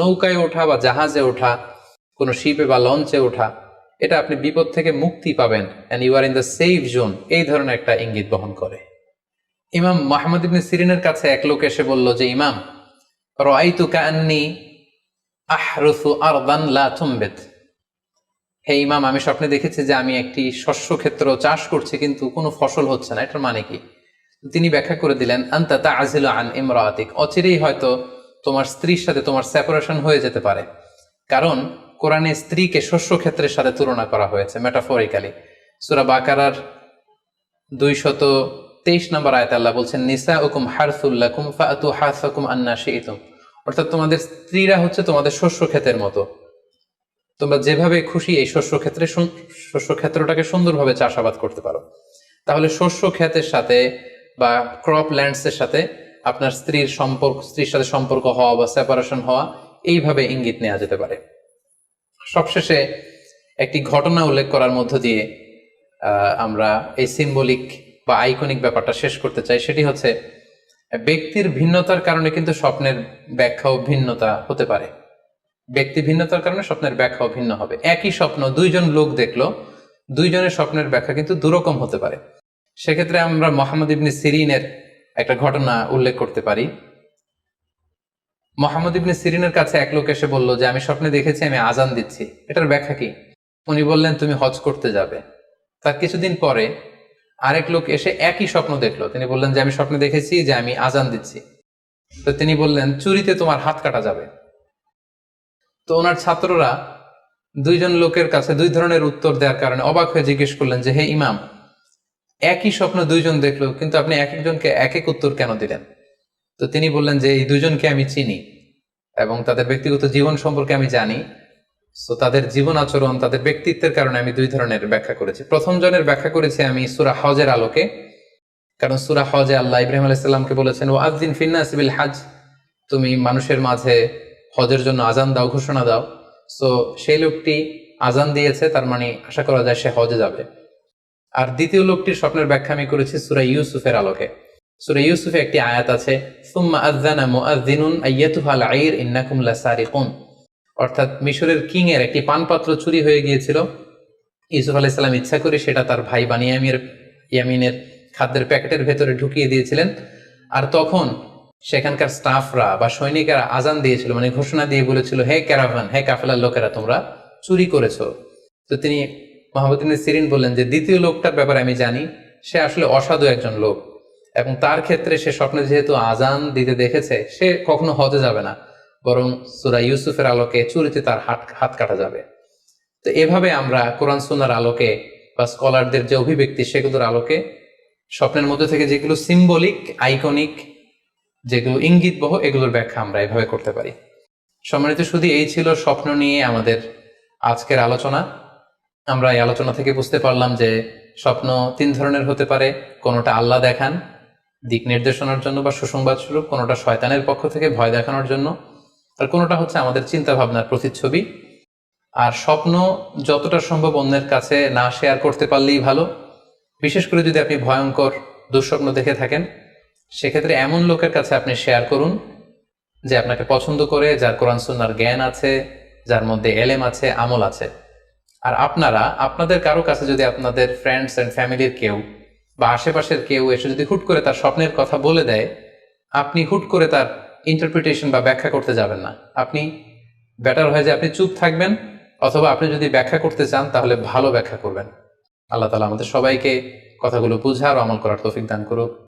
নৌকায় ওঠা বা জাহাজে ওঠা, কোনো শিপে বা লঞ্চে ওঠা, এটা আপনি বিপদ থেকে মুক্তি পাবেন and you are in the safe zone এই ধরনের একটা ইঙ্গিত বহন করে। ইমাম মাহমুদ ইবনে সিরিনের কাছে এক লোক এসে বলল যে, ইমাম রাইতু কান্নি আহরুসু আরদান লা তুমবেত। হে ইমাম, আমি স্বপ্নে দেখেছি যে আমি একটি শস্য ক্ষেত্র চাষ করছি, কিন্তু কোনো ফসল হচ্ছে না। এটার মানে কি? তিনি ব্যাখ্যা করে দিলেন, আন্তা তা আজিল আন ইমরাতিক। অচিরেই হয়তো তোমার স্ত্রীর সাথে তোমার সেপারেশন হয়ে যেতে পারে। কারণ কোরআনে স্ত্রীকে শস্য ক্ষেত্রের সাথে তুলনা করা হয়েছে মেটাফরিক্যালি সুরা বাকারার দুই শত তেইশ নম্বর আয়ত আল্লাহ বলছেন নিসা উকুম হারসুল্লাকুম ফাতু হাসাকুম আন্না শিইতুম অর্থাৎ তোমাদের স্ত্রীরা হচ্ছে তোমাদের শস্য ক্ষেতের মতো। তোমরা যেভাবে খুশি এই শস্য ক্ষেত্রে শস্য ক্ষেত্রটাকে সুন্দরভাবে চাষাবাদ করতে পারো। তাহলে শস্য ক্ষেতের সাথে বা ক্রপ ল্যান্ডস এর সাথে আপনার স্ত্রীর সম্পর্ক, স্ত্রীর সাথে সম্পর্ক হওয়া বা সেপারেশন হওয়া, এইভাবে ইঙ্গিত নেওয়া যেতে পারে। সবশেষে একটি ঘটনা উল্লেখ করার মধ্য দিয়ে আমরা এই সিম্বলিক বা আইকনিক ব্যাপারটা শেষ করতে চাই। সেটি হচ্ছে, ব্যক্তির ভিন্নতার কারণে কিন্তু স্বপ্নের ব্যাখ্যাও ভিন্নতা হতে পারে। ব্যক্তি ভিন্নতার কারণে স্বপ্নের ব্যাখ্যাও ভিন্ন হবে। একই স্বপ্ন দুইজন লোক দেখল, দুইজনের স্বপ্নের ব্যাখ্যা কিন্তু দুরকম হতে পারে। সেক্ষেত্রে আমরা মোহাম্মদ ইবনে সিরিনের একটা ঘটনা উল্লেখ করতে পারি। মোহাম্মদ ইবনে সিরিনের কাছে এক লোক এসে বলল যে, আমি স্বপ্নে দেখেছি, আমি আজান দিচ্ছি। এটার ব্যাখ্যা কি? উনি বললেন, তুমি হজ করতে যাবে। তার কিছুদিন পরে আরেক লোক এসে একই স্বপ্ন দেখল। তিনি বললেন যে, আমি স্বপ্নে দেখেছি যে, আমি আজান দিচ্ছি। তো তিনি বললেন, চুরিতে তোমার হাত কাটা যাবে। তো ওনার ছাত্ররা দুইজন লোকের কাছে দুই ধরনের উত্তর দেওয়ার কারণে অবাক হয়ে জিজ্ঞেস করলেন যে, হে ইমাম একই স্বপ্ন দুইজন দেখল, কিন্তু আপনি এক একজনকে এক এক উত্তর কেন দিলেন? তো তিনি বললেন যে, এই দুজনকে আমি চিনি এবং তাদের ব্যক্তিগত জীবন সম্পর্কে আমি জানি। তো তাদের জীবন আচরণ, তাদের ব্যক্তিত্বের কারণে আমি দুই ধরনের ব্যাখ্যা করেছি। প্রথম জনের ব্যাখ্যা করেছি আমি সুরা হজের আলোকে। কারণ সুরা হজে আল্লাহ ইব্রাহিম আলাইসাল্লামকে বলেছেন ও আজদিন ফিন্নাস বিল হাজ তুমি মানুষের মাঝে হজের জন্য আজান দাও, ঘোষণা দাও। সো সেই লোকটি আজান দিয়েছে, তার মানে আশা করা যায় সে হজে যাবে। আর দ্বিতীয় লোকটির স্বপ্নের ব্যাখ্যা আমি করেছি সুরা ইউসুফের আলোকে। সুরা ইউসুফে একটি আয়াত আছে অর্থাৎ মিশরের কিং এর একটি পানপাত্র চুরি হয়ে গিয়েছিল। ইউসুফ আলাইসাল্লাম ইচ্ছা করে সেটা তার ভাই বানিয়ামির ইয়ামিনের খাদ্যের প্যাকেটের ভেতরে ঢুকিয়ে দিয়েছিলেন। আর তখন সেখানকার স্টাফরা বা সৈনিকেরা আজান দিয়েছিল মানে ঘোষণা দিয়ে বলেছিল, হে ক্যারাভান, হে কাফেলার লোকেরা, তোমরা চুরি করেছ। তো তিনি মোহাম্মদ ইবনে সিরিন বললেন যে, দ্বিতীয় লোকটার ব্যাপারে আমি জানি, সে আসলে অসাধু একজন লোক এবং তার ক্ষেত্রে সে স্বপ্নে যেহেতু আজান দিতে দেখেছে, সে কখনো হজে যাবে না। বরং সুরা ইউসুফের আলোকে চুরিতে তার হাত হাত কাটা যাবে। তো এভাবে আমরা কোরআন সুনার আলোকে বা স্কলারদের যে অভিব্যক্তি, সেগুলোর আলোকে স্বপ্নের মধ্যে থেকে যেগুলো সিম্বলিক আইকনিক যেগুলো ইঙ্গিত বহ এগুলোর ব্যাখ্যা আমরা এভাবে করতে পারি। সম্মানিত শুধু এই ছিল স্বপ্ন নিয়ে আমাদের আজকের আলোচনা। আমরা এই আলোচনা থেকে বুঝতে পারলাম যে স্বপ্ন তিন ধরনের হতে পারে। কোনোটা আল্লাহ দেখান, দিক নির্দেশনার জন্য বা সুসংবাদ স্বরূপ, কোনোটা শয়তানের পক্ষ থেকে ভয় দেখানোর জন্য, আর কোনোটা হচ্ছে আমাদের চিন্তা ভাবনার প্রতিচ্ছবি। আর স্বপ্ন যতটা সম্ভব অন্যের কাছে না শেয়ার করতে পারলেই ভালো। বিশেষ করে যদি আপনি ভয়ঙ্কর, দুঃস্বপ্ন দেখে থাকেন, সেক্ষেত্রে এমন লোকের কাছে আপনি শেয়ার করুন, যে আপনাকে পছন্দ করে, যার কোরআন সুন্নার জ্ঞান আছে, যার মধ্যে এলেম আছে, আমল আছে। আর আপনারা, আপনাদের কারও কাছে যদি আপনাদের ফ্রেন্ডস অ্যান্ড ফ্যামিলির কেউ বা আশেপাশের কেউ এসে যদি হুট করে তার স্বপ্নের কথা বলে দেয়, আপনি হুট করে তার ইন্টারপ্রিটেশন বা ব্যাখ্যা করতে যাবেন না। আপনি বেটার হয় যে আপনি চুপ থাকবেন, অথবা আপনি যদি ব্যাখ্যা করতে চান, তাহলে ভালো ব্যাখ্যা করবেন। আল্লাহ তালা আমাদের সবাইকে কথাগুলো বুঝার আমল করার তৌফিক দান করুক।